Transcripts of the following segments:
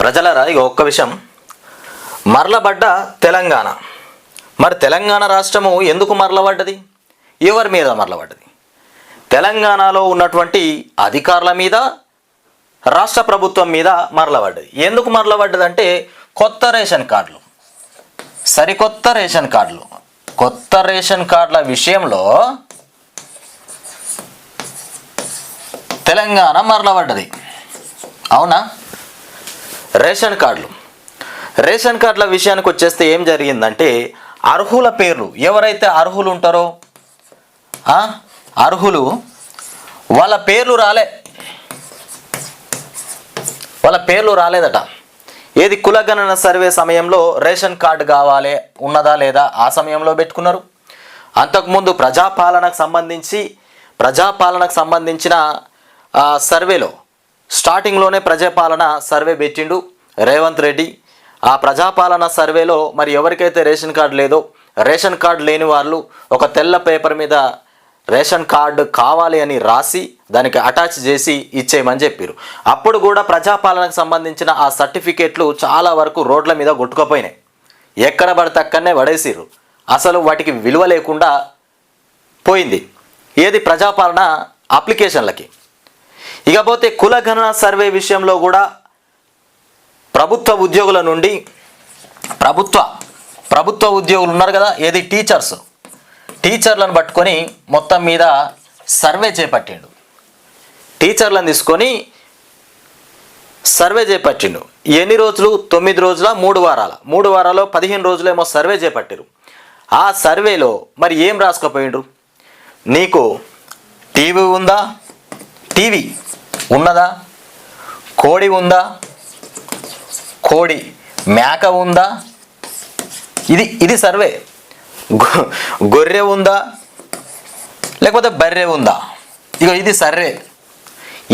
ప్రజలరా ఇక ఒక్క విషయం. మరలబడ్డ తెలంగాణ. మరి తెలంగాణ రాష్ట్రము ఎందుకు మరలబడ్డది? ఎవరి మీద మరలబడ్డది? తెలంగాణలో ఉన్నటువంటి అధికారుల మీద రాష్ట్ర ప్రభుత్వం మీద మరలబడ్డది. ఎందుకు మరలబడ్డదంటే కొత్త రేషన్ కార్డులు. సరికొత్త రేషన్ కార్డులు. కొత్త రేషన్ కార్డుల విషయంలో తెలంగాణ మరలబడ్డది. అవునా? రేషన్ కార్డులు. రేషన్ కార్డుల విషయానికి వచ్చేస్తే ఏం జరిగిందంటే అర్హుల పేర్లు ఎవరైతే అర్హులు ఉంటారో అర్హులు వాళ్ళ పేర్లు రాలే. వాళ్ళ పేర్లు రాలేదట. ఏది కులగణన సర్వే సమయంలో రేషన్ కార్డు కావాలి ఉన్నదా లేదా ఆ సమయంలో పెట్టుకున్నారు. అంతకుముందు ప్రజాపాలనకు సంబంధించి ప్రజాపాలనకు సంబంధించిన సర్వేలో స్టార్టింగ్లోనే ప్రజాపాలన సర్వే పెట్టిండు రేవంత్ రెడ్డి. ఆ ప్రజాపాలన సర్వేలో మరి ఎవరికైతే రేషన్ కార్డు లేదో రేషన్ కార్డు లేని వాళ్ళు ఒక తెల్ల పేపర్ మీద రేషన్ కార్డు కావాలి అని రాసి దానికి అటాచ్ చేసి ఇచ్చేయమని చెప్పారు అప్పుడు కూడా ప్రజాపాలనకు సంబంధించిన ఆ సర్టిఫికేట్లు చాలా వరకు రోడ్ల మీద కొట్టుకుపోయినాయి. ఎక్కడ పడితే అక్కడనే పడేసిర్రు. అసలు వాటికి విలువ లేకుండా పోయింది. ఏది ప్రజాపాలన అప్లికేషన్లకి. ఇకపోతే కులగణన సర్వే విషయంలో కూడా ప్రభుత్వ ఉద్యోగుల నుండి ప్రభుత్వ ప్రభుత్వ ఉద్యోగులు ఉన్నారు కదా ఏది టీచర్స్. టీచర్లను పట్టుకొని మొత్తం మీద సర్వే చేపట్టిండు. టీచర్లను తీసుకొని సర్వే చేపట్టిండు. ఎన్ని రోజులు? తొమ్మిది రోజుల మూడు వారాల. మూడు వారాల్లో పదిహేను రోజులేమో సర్వే చేపట్టారు. ఆ సర్వేలో మరి ఏం రాసుకోపోయిండ్రు? నీకు టీవీ ఉందా? టీవీ. ఉన్నదా? కోడి ఉందా? కోడి మేక ఉందా? ఇది ఇది సర్వే. గొర్రె ఉందా? లేకపోతే బర్రె ఉందా? ఇక ఇది సర్వే.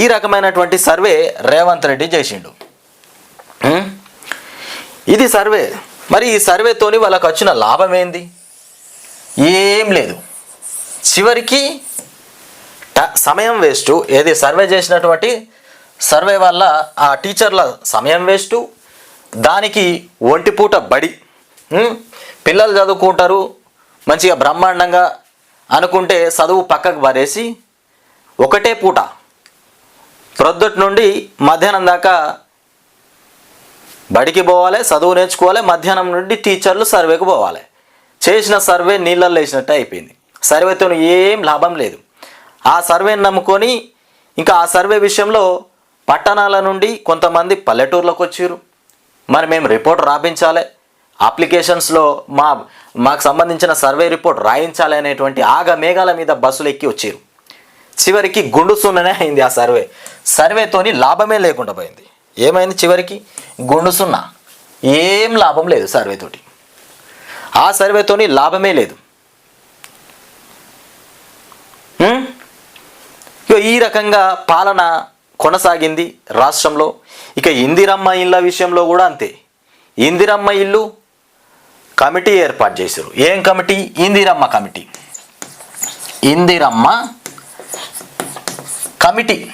ఈ రకమైనటువంటి సర్వే రేవంత్ రెడ్డి చేసిండు. ఇది సర్వే. మరి ఈ సర్వేతోని వాళ్ళకి వచ్చిన లాభం ఏంది ఏం లేదు. చివరికి సమయం వేస్ట్. ఏది సర్వే చేసినటువంటి సర్వే వల్ల ఆ టీచర్ల సమయం వేస్టు. దానికి ఒంటిపూట బడి. పిల్లలు చదువుకుంటారు మంచిగా బ్రహ్మాండంగా అనుకుంటే చదువు పక్కకు పడేసి ఒకటే పూట. ప్రొద్దుటి నుండి మధ్యాహ్నం దాకా బడికి పోవాలి చదువు నేర్చుకోవాలి మధ్యాహ్నం నుండి టీచర్లు సర్వేకి పోవాలి. చేసిన సర్వే నీళ్ళల్లో వేసినట్టు అయిపోయింది. సర్వేతో ఏం లాభం లేదు. ఆ సర్వేని నమ్ముకొని ఇంకా ఆ సర్వే విషయంలో పట్టణాల నుండి కొంతమంది పల్లెటూర్లకు వచ్చారు. మరి మేము రిపోర్ట్ రాపించాలి. అప్లికేషన్స్లో మా మాకు సంబంధించిన సర్వే రిపోర్ట్ రాయించాలి అనేటువంటి ఆగ మేఘాల మీద బస్సులు ఎక్కి వచ్చారు. చివరికి గుండు సున్ననే అయింది ఆ సర్వే. సర్వేతోని లాభమే లేకుండా పోయింది. ఏమైంది చివరికి? గుండు సున్నా ఏం లాభం లేదు సర్వేతోటి. ఆ సర్వేతోని లాభమే లేదు. ఈ రకంగా పాలన కొనసాగింది రాష్ట్రంలో. ఇక ఇందిరమ్మ ఇళ్ళ విషయంలో కూడా అంతే. ఇందిరమ్మ ఇల్లు కమిటీ ఏర్పాటు చేశారు. ఏం committee? Indiramma committee. Indiramma committee.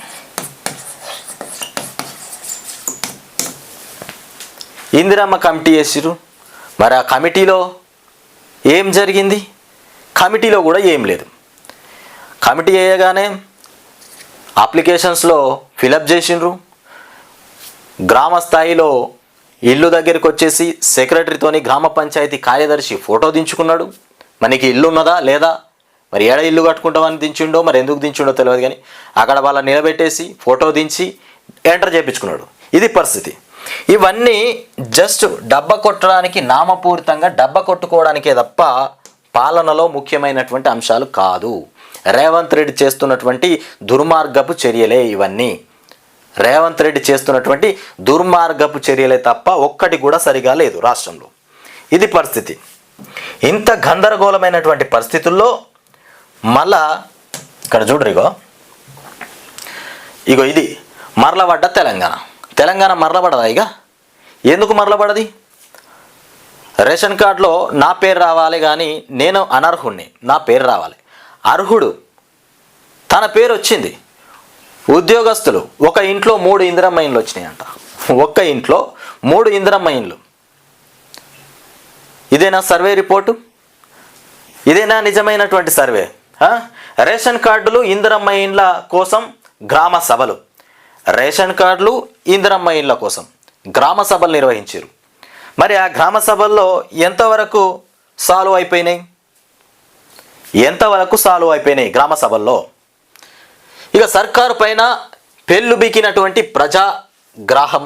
Indiramma committee వేసిరు మరి ఆ కమిటీలో ఏం జరిగింది? కమిటీలో కూడా ఏం లేదు. కమిటీ వేయగానే అప్లికేషన్స్లో ఫిలప్ చేసిండ్రు. గ్రామ స్థాయిలో ఇల్లు దగ్గరికి వచ్చేసి సెక్రటరీతోని గ్రామ పంచాయతీ కార్యదర్శి ఫోటో దించుకున్నాడు. మనకి ఇల్లు ఉన్నదా లేదా? మరి ఏడ ఇల్లు కట్టుకుంటామని దించిండో మరి ఎందుకు దించిండో తెలియదు కానీ అక్కడ వాళ్ళ నిలబెట్టేసి ఫోటో దించి ఎంటర్ చేయించుకున్నాడు ఇది పరిస్థితి. ఇవన్నీ జస్ట్ డబ్బ కొట్టడానికి నామపూరితంగా డబ్బ కొట్టుకోవడానికే తప్ప పాలనలో ముఖ్యమైనటువంటి అంశాలు కాదు. రేవంత్ రెడ్డి చేస్తున్నటువంటి దుర్మార్గపు చర్యలే ఇవన్నీ. రేవంత్ రెడ్డి చేస్తున్నటువంటి దుర్మార్గపు చర్యలే తప్ప ఒక్కటి కూడా సరిగా లేదు రాష్ట్రంలో. ఇది పరిస్థితి. ఇంత గందరగోళమైనటువంటి పరిస్థితుల్లో మళ్ళా ఇక్కడ చూడరు ఇగో. ఇగో ఇది మరలబడ్డ తెలంగాణ. తెలంగాణ మరలబడదా ఇక ఎందుకు మరలబడది? రేషన్ కార్డులో నా పేరు రావాలి కానీ నేను అనర్హుణ్ణి. నా పేరు రావాలి. అర్హుడు. తన పేరు వచ్చింది. ఉద్యోగస్తులు ఒక ఇంట్లో మూడు ఇందిరమ్మ ఇండ్లు వచ్చినాయంట. ఒక్క ఇంట్లో మూడు ఇందిరమ్మ ఇండ్లు ఇదేనా సర్వే రిపోర్టు? ఇదేనా నిజమైనటువంటి సర్వే? రేషన్ కార్డులు ఇందిరమ్మ ఇండ్ల కోసం గ్రామ సభలు. రేషన్ కార్డులు ఇందిరమ్మ ఇండ్ల కోసం గ్రామ సభలు నిర్వహించారు. మరి ఆ గ్రామ సభల్లో ఎంతవరకు సాల్వ్ అయిపోయినాయి? ఎంతవరకు సాల్వ్ అయిపోయినాయి గ్రామ సభల్లో? ఇక సర్కారు పైన పెళ్ళు బికినటువంటి ప్రజా గ్రాహం.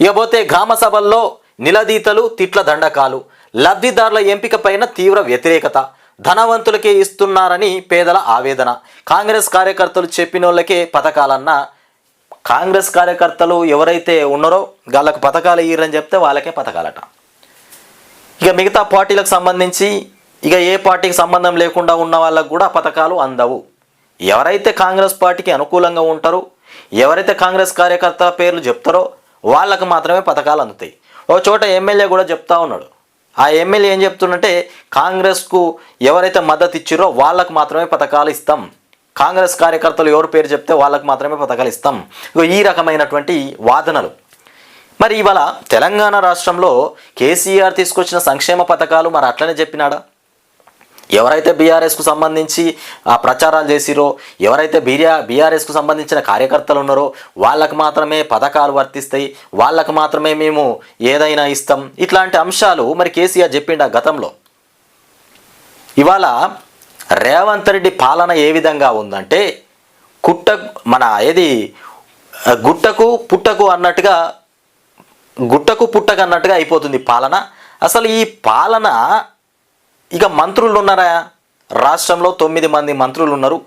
ఇకపోతే గ్రామ సభల్లో నిలదీతలు తిట్ల దండకాలు లబ్ధిదారుల ఎంపిక పైన తీవ్ర వ్యతిరేకత ధనవంతులకే ఇస్తున్నారని పేదల ఆవేదన. కాంగ్రెస్ కార్యకర్తలు చెప్పినోళ్ళకే పథకాలన్న కాంగ్రెస్ కార్యకర్తలు ఎవరైతే ఉన్నారో వాళ్ళకు పథకాలు ఇయ్యరని చెప్తే వాళ్ళకే పథకాలట. ఇక మిగతా పార్టీలకు సంబంధించి ఇక ఏ పార్టీకి సంబంధం లేకుండా ఉన్న వాళ్ళకు కూడా పథకాలు అందవు. ఎవరైతే కాంగ్రెస్ పార్టీకి అనుకూలంగా ఉంటారో ఎవరైతే కాంగ్రెస్ కార్యకర్త పేర్లు చెప్తారో వాళ్ళకు మాత్రమే పథకాలు అందుతాయి. ఓ చోట ఎమ్మెల్యే కూడా చెప్తా ఉన్నాడు. ఆ ఎమ్మెల్యే ఏం చెప్తుందంటే కాంగ్రెస్కు ఎవరైతే మద్దతు ఇచ్చారో వాళ్ళకు మాత్రమే పథకాలు ఇస్తాం. కాంగ్రెస్ కార్యకర్తలు ఎవరు పేరు చెప్తే వాళ్ళకు మాత్రమే పథకాలు ఇస్తాం. ఈ రకమైనటువంటి వాదనలు. మరి ఇవాళ తెలంగాణ రాష్ట్రంలో కేసీఆర్ తీసుకొచ్చిన సంక్షేమ పథకాలు మరి అట్లనే చెప్పినాడా? ఎవరైతే బీఆర్ఎస్కు సంబంధించి ఆ ప్రచారాలు చేసిరో ఎవరైతే బీఆర్ బీఆర్ఎస్కు సంబంధించిన కార్యకర్తలు ఉన్నారో వాళ్ళకు మాత్రమే పథకాలు వర్తిస్తాయి. వాళ్ళకు మాత్రమే మేము ఏదైనా ఇస్తాం. ఇట్లాంటి అంశాలు మరి కేసీఆర్ చెప్పిండ గతంలో. ఇవాళ రేవంత్ రెడ్డి పాలన ఏ విధంగా ఉందంటే కుట్ట మన ఏది గుట్టకు పుట్టకు అన్నట్టుగా గుట్టకు పుట్టకు అన్నట్టుగా అయిపోతుంది పాలన. అసలు ఈ పాలన ఇక మంత్రులు ఉన్నారా? రాష్ట్రంలో తొమ్మిది మంది మంత్రులు ఉన్నారు.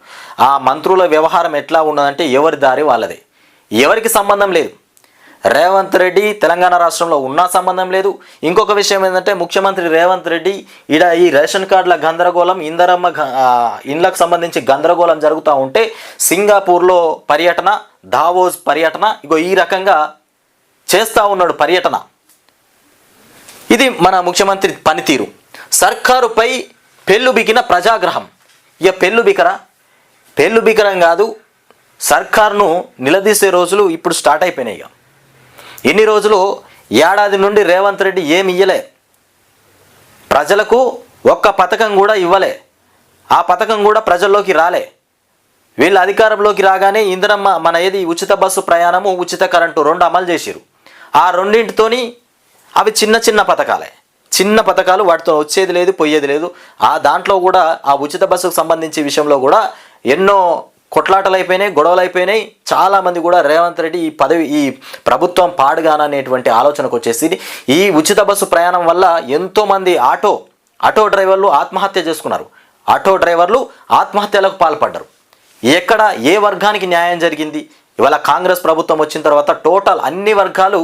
ఆ మంత్రుల వ్యవహారం ఎట్లా ఉన్నదంటే ఎవరి దారి వాళ్ళదే. ఎవరికి సంబంధం లేదు. రేవంత్ రెడ్డి తెలంగాణ రాష్ట్రంలో ఉన్నా సంబంధం లేదు. ఇంకొక విషయం ఏంటంటే ముఖ్యమంత్రి రేవంత్ రెడ్డి ఇడ ఈ రేషన్ కార్డుల గందరగోళం ఇందరమ్మ ఇండ్లకు సంబంధించి గందరగోళం జరుగుతూ ఉంటే సింగపూర్లో పర్యటన దావోస్ పర్యటన ఇగో ఈ రకంగా చేస్తూ ఉన్నాడు పర్యటన. ఇది మన ముఖ్యమంత్రి పనితీరు. సర్కారుపై పెళ్ళు బిగిన ప్రజాగ్రహం. ఇక పెళ్ళు బికరా పెళ్ళు బికరం కాదు సర్కార్ను నిలదీసే రోజులు ఇప్పుడు స్టార్ట్ అయిపోయినాయి ఇక. ఇన్ని రోజులు ఏడాది నుండి రేవంత్ రెడ్డి ఏమి ఇయ్యలే? ప్రజలకు ఒక్క పథకం కూడా ఇవ్వలే. ఆ పథకం కూడా ప్రజల్లోకి రాలే. వీళ్ళు అధికారంలోకి రాగానే ఇందిరమ్మ మన ఏది ఉచిత బస్సు ప్రయాణము ఉచిత కరెంటు రెండు అమలు చేసిరు ఆ రెండింటితోని అవి చిన్న చిన్న పథకాలే. చిన్న పథకాలు వాటితో వచ్చేది లేదు పోయేది లేదు. ఆ దాంట్లో కూడా ఆ ఉచిత బస్సుకు సంబంధించి విషయంలో కూడా ఎన్నో కొట్లాటలు అయిపోయినాయి గొడవలు అయిపోయినాయి చాలామంది కూడా రేవంత్ రెడ్డి ఈ పదవి ఈ ప్రభుత్వం పాడుగాననేటువంటి ఆలోచనకు వచ్చేసి ఈ ఉచిత బస్సు ప్రయాణం వల్ల ఎంతోమంది ఆటో ఆటో డ్రైవర్లు ఆత్మహత్య చేసుకున్నారు. ఆటో డ్రైవర్లు ఆత్మహత్యలకు పాల్పడ్డారు. ఎక్కడ ఏ వర్గానికి న్యాయం జరిగింది? ఇవాళ కాంగ్రెస్ ప్రభుత్వం వచ్చిన తర్వాత టోటల్ అన్ని వర్గాలు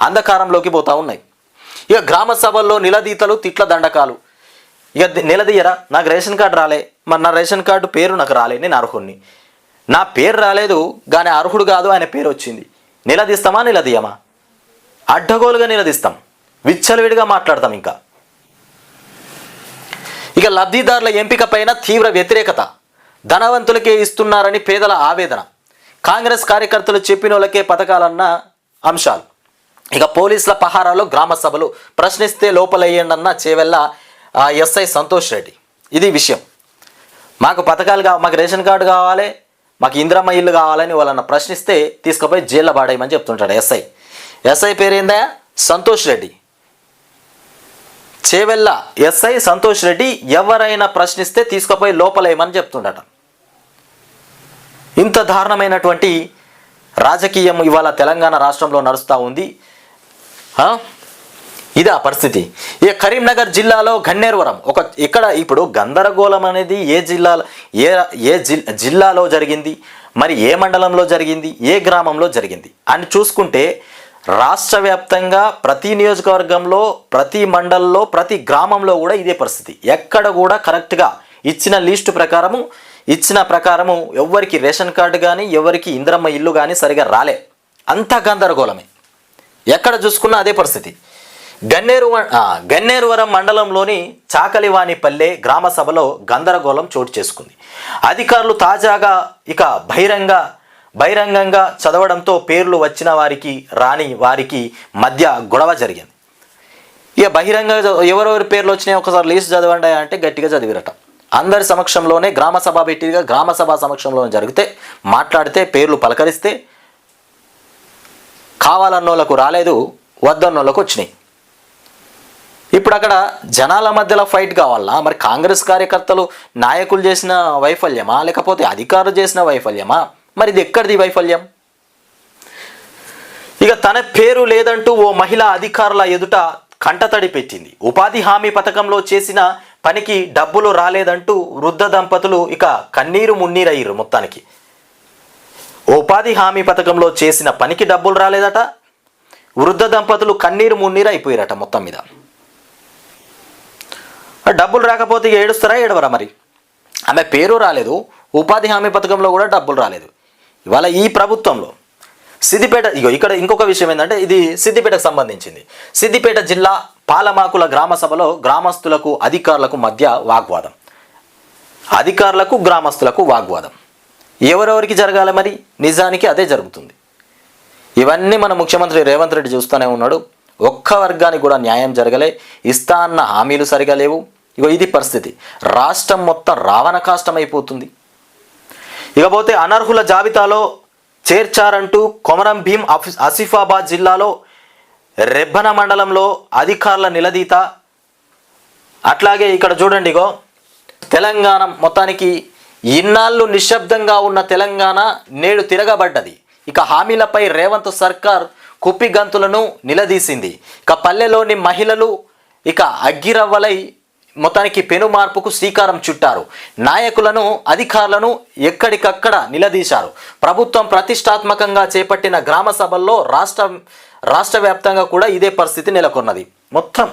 అంధకారంలోకి పోతా ఉన్నాయి. ఇక గ్రామ సభల్లో నిలదీతలు తిట్ల దండకాలు. ఇక నిలదీయరా? నాకు రేషన్ కార్డు రాలే. మరి నా రేషన్ కార్డు పేరు నాకు రాలే నేను అర్హుడిని నా పేరు రాలేదు కానీ అర్హుడు కాదు ఆయన పేరు వచ్చింది. నిలదీస్తామా నిలదీయమా? అడ్డగోలుగా నిలదీస్తాం. విచ్చలవిడిగా మాట్లాడతాం ఇంకా. ఇక లబ్ధిదారుల ఎంపిక పైన తీవ్ర వ్యతిరేకత. ధనవంతులకే ఇస్తున్నారని పేదల ఆవేదన. కాంగ్రెస్ కార్యకర్తలు చెప్పిన వాళ్ళకే పథకాలన్న అంశాలు. ఇక పోలీసుల పహారాలో గ్రామ సభలు ప్రశ్నిస్తే లోపలయ్యండన్న చేవెళ్ళ ఎస్ఐ సంతోష్ రెడ్డి. ఇది విషయం. మాకు పథకాలు కావాలి మాకు రేషన్ కార్డు కావాలి మాకు ఇందిరమ్మ ఇల్లు కావాలని వాళ్ళని ప్రశ్నిస్తే తీసుకుపోయి జైల్లో పాడేయమని చెప్తుంటాడు ఎస్ఐ. ఎస్ఐ పేరేందా సంతోష్ రెడ్డి. చేవెళ్ళ ఎస్ఐ సంతోష్ రెడ్డి ఎవరైనా ప్రశ్నిస్తే తీసుకుపోయి లోపలేయమని చెప్తుండట. ఇంత దారుణమైనటువంటి రాజకీయం ఇవాళ తెలంగాణ రాష్ట్రంలో నడుస్తూ ఉంది. ఆ? ఇదా పరిస్థితి. ఇక కరీంనగర్ జిల్లాలో గన్నేరువరం ఒక ఇక్కడ ఇప్పుడు గందరగోళం అనేది ఏ జిల్లాలో ఏ ఏ జిల్ జిల్లాలో జరిగింది? మరి ఏ మండలంలో జరిగింది? ఏ గ్రామంలో జరిగింది? అని చూసుకుంటే రాష్ట్ర వ్యాప్తంగా ప్రతి నియోజకవర్గంలో ప్రతి మండలంలో ప్రతి గ్రామంలో కూడా ఇదే పరిస్థితి. ఎక్కడ కూడా కరెక్ట్గా ఇచ్చిన లిస్టు ప్రకారము ఇచ్చిన ప్రకారము ఎవరికి రేషన్ కార్డు కానీ ఎవరికి ఇంద్రమ్మ ఇల్లు కానీ సరిగా రాలే. అంత గందరగోళమే. ఎక్కడ చూసుకున్నా అదే పరిస్థితి. గన్నేరు గన్నేరువరం మండలంలోని చాకలివానిపల్లె గ్రామ సభలో గందరగోళం చోటు చేసుకుంది. అధికారులు తాజాగా ఇక బహిరంగ బహిరంగంగా చదవడంతో పేర్లు వచ్చిన వారికి రాని వారికి మధ్య గొడవ జరిగింది. ఇక బహిరంగ ఎవరెవరి పేర్లు వచ్చినాయి ఒకసారి లిస్ట్ చదవండి అంటే గట్టిగా చదివిరట. అందరి సమక్షంలోనే గ్రామ సభ పెట్టిగా గ్రామ సభ సమక్షంలోనే జరిగితే మాట్లాడితే పేర్లు పలకరిస్తే కావాలన్నోళ్ళకు రాలేదు వద్దన్నోళ్ళకు వచ్చినాయి. ఇప్పుడు అక్కడ జనాల మధ్యలో ఫైట్ కావాలా? మరి కాంగ్రెస్ కార్యకర్తలు నాయకులు చేసిన వైఫల్యమా? లేకపోతే అధికారులు చేసిన వైఫల్యమా? మరి ఇది ఎక్కడిది వైఫల్యం? ఇక తన పేరు లేదంటూ ఓ మహిళా అధికారుల ఎదుట కంటతడి పెట్టింది. ఉపాధి హామీ పథకంలో చేసిన పనికి డబ్బులు రాలేదంటూ వృద్ధ దంపతులు ఇక కన్నీరు మున్నీరయ్యారు మొత్తానికి. ఉపాధి హామీ పథకంలో చేసిన పనికి డబ్బులు రాలేదట. వృద్ధ దంపతులు కన్నీరు మున్నీరు అయిపోయారట మొత్తం మీద. డబ్బులు రాకపోతే ఏడుస్తారా ఏడవరా మరి? ఆమె పేరు రాలేదు ఉపాధి హామీ పథకంలో కూడా డబ్బులు రాలేదు. ఇవాళ ఈ ప్రభుత్వంలో సిద్దిపేట ఇగో ఇక్కడ ఇంకొక విషయం ఏంటంటే ఇది సిద్దిపేటకు సంబంధించింది. సిద్దిపేట జిల్లా పాలమాకుల గ్రామ సభలో గ్రామస్తులకు అధికారులకు మధ్య వాగ్వాదం. అధికారులకు గ్రామస్తులకు వాగ్వాదం. ఎవరెవరికి జరగాలి మరి? నిజానికి అదే జరుగుతుంది. ఇవన్నీ మన ముఖ్యమంత్రి రేవంత్ రెడ్డి చూస్తూనే ఉన్నాడు. ఒక్క వర్గానికి కూడా న్యాయం జరగలే. ఇస్తా అన్న హామీలు సరిగా లేవు. ఇగో ఇది పరిస్థితి. రాష్ట్రం మొత్తం రావణ కాష్టం అయిపోతుంది ఇకపోతే అనర్హుల జాబితాలో చేర్చారంటూ కొమరం భీం ఆసిఫాబాద్ జిల్లాలో రెబ్బన మండలంలో అధికారుల నిలదీత. అట్లాగే ఇక్కడ చూడండి ఇగో తెలంగాణ మొత్తానికి ఇన్నాళ్ళు నిశ్శబ్దంగా ఉన్న తెలంగాణ నేడు తిరగబడ్డది. ఇక హామీలపై రేవంత్ సర్కార్ కుప్పి గంతులను నిలదీసింది. ఇక పల్లెలోని మహిళలు ఇక అగ్గిరవ్వలై మొత్తానికి పెను మార్పుకు శ్రీకారం చుట్టారు. నాయకులను అధికారులను ఎక్కడికక్కడ నిలదీశారు. ప్రభుత్వం ప్రతిష్టాత్మకంగా చేపట్టిన గ్రామ సభల్లో రాష్ట్ర రాష్ట్ర వ్యాప్తంగా కూడా ఇదే పరిస్థితి నెలకొన్నది. మొత్తం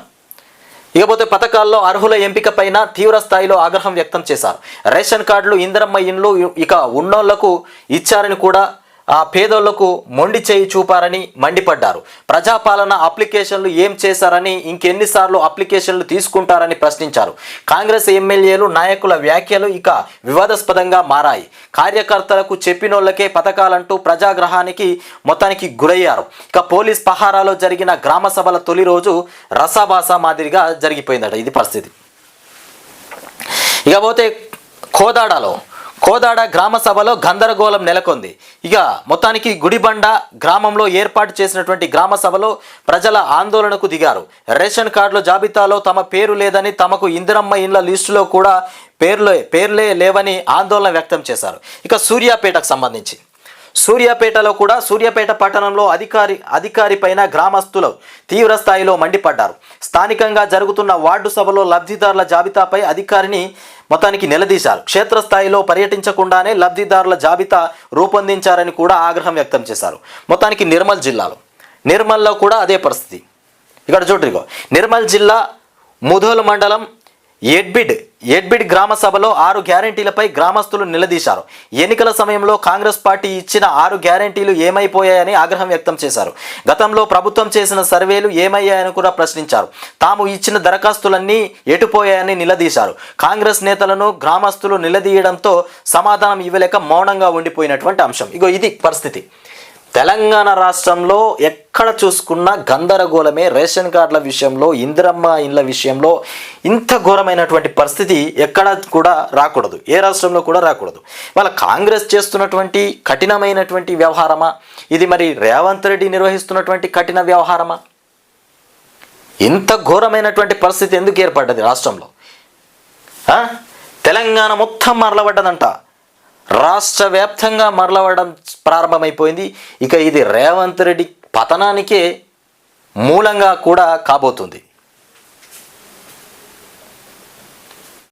ఇకపోతే పథకాల్లో అర్హుల ఎంపిక పైన తీవ్ర స్థాయిలో ఆగ్రహం వ్యక్తం చేశారు. రేషన్ కార్డులు ఇందరమ్మ ఇండ్లు ఇక ఉన్నోళ్ళకు ఇచ్చారని కూడా ఆ పేదోళ్ళకు మొండి చేయి చూపారని మండిపడ్డారు. ప్రజాపాలన అప్లికేషన్లు ఏం చేశారని ఇంకెన్నిసార్లు అప్లికేషన్లు తీసుకుంటారని ప్రశ్నించారు. కాంగ్రెస్ ఎమ్మెల్యేలు నాయకుల వ్యాఖ్యలు ఇక వివాదాస్పదంగా మారాయి. కార్యకర్తలకు చెప్పినోళ్ళకే పథకాలంటూ ప్రజాగ్రహానికి మొత్తానికి గురయ్యారు. ఇక పోలీస్ పహారాలో జరిగిన గ్రామ సభల తొలి రోజు రసాభాస మాదిరిగా జరిగిపోయిందట. ఇది పరిస్థితి. ఇకపోతే కోదాడలో కోదాడ గ్రామ సభలో గందరగోళం నెలకొంది. ఇక మొత్తానికి గుడిబండ గ్రామంలో ఏర్పాటు చేసినటువంటి గ్రామ సభలో ప్రజల ఆందోళనకు దిగారు. రేషన్ కార్డుల జాబితాలో తమ పేరు లేదని తమకు ఇందిరమ్మ ఇండ్ల లిస్టులో కూడా పేర్లే పేర్లే లేవని ఆందోళన వ్యక్తం చేశారు. ఇక సూర్యాపేటకు సంబంధించి. సూర్యాపేటలో కూడా సూర్యాపేట పట్టణంలో అధికారి అధికారి పైన గ్రామస్తులు తీవ్ర స్థాయిలో మండిపడ్డారు. స్థానికంగా జరుగుతున్న వార్డు సభలో లబ్ధిదారుల జాబితాపై అధికారిని మొత్తానికి నిలదీశారు. క్షేత్రస్థాయిలో పర్యటించకుండానే లబ్ధిదారుల జాబితా రూపొందించారని కూడా ఆగ్రహం వ్యక్తం చేశారు. మొత్తానికి నిర్మల్ జిల్లాలో. నిర్మల్లో కూడా అదే పరిస్థితి. ఇక్కడ చూడరిగో నిర్మల్ జిల్లా ముధోల్ మండలం ఎడ్బిడ్ ఎడ్బిడ్ గ్రామ సభలో ఆరు గ్యారంటీలపై గ్రామస్తులు నిలదీశారు. ఎన్నికల సమయంలో కాంగ్రెస్ పార్టీ ఇచ్చిన ఆరు గ్యారంటీలు ఏమైపోయాయని ఆగ్రహం వ్యక్తం చేశారు. గతంలో ప్రభుత్వం చేసిన సర్వేలు ఏమయ్యాయని కూడా ప్రశ్నించారు. తాము ఇచ్చిన దరఖాస్తులన్నీ ఎటుపోయాయని నిలదీశారు. కాంగ్రెస్ నేతలను గ్రామస్తులు నిలదీయడంతో సమాధానం ఇవ్వలేక మౌనంగా ఉండిపోయినటువంటి అంశం. ఇగో ఇది పరిస్థితి. తెలంగాణ రాష్ట్రంలో ఎక్కడ చూసుకున్నా గందరగోళమే రేషన్ కార్డుల విషయంలో ఇందిరమ్మ ఇండ్ల విషయంలో ఇంత ఘోరమైనటువంటి పరిస్థితి ఎక్కడ కూడా రాకూడదు. ఏ రాష్ట్రంలో కూడా రాకూడదు. వాళ్ళ కాంగ్రెస్ చేస్తున్నటువంటి కఠినమైనటువంటి వ్యవహారమా? ఇది మరి రేవంత్ రెడ్డి నిర్వహిస్తున్నటువంటి కఠిన వ్యవహారమా? ఇంత ఘోరమైనటువంటి పరిస్థితి ఎందుకు ఏర్పడ్డది రాష్ట్రంలో? తెలంగాణ మొత్తం మరలబడ్డదంట. రాష్ట్ర వ్యాప్తంగా మరలవడం ప్రారంభమైపోయింది. ఇక ఇది రేవంత్ రెడ్డి పతనానికే మూలంగా కూడా కాబోతుంది.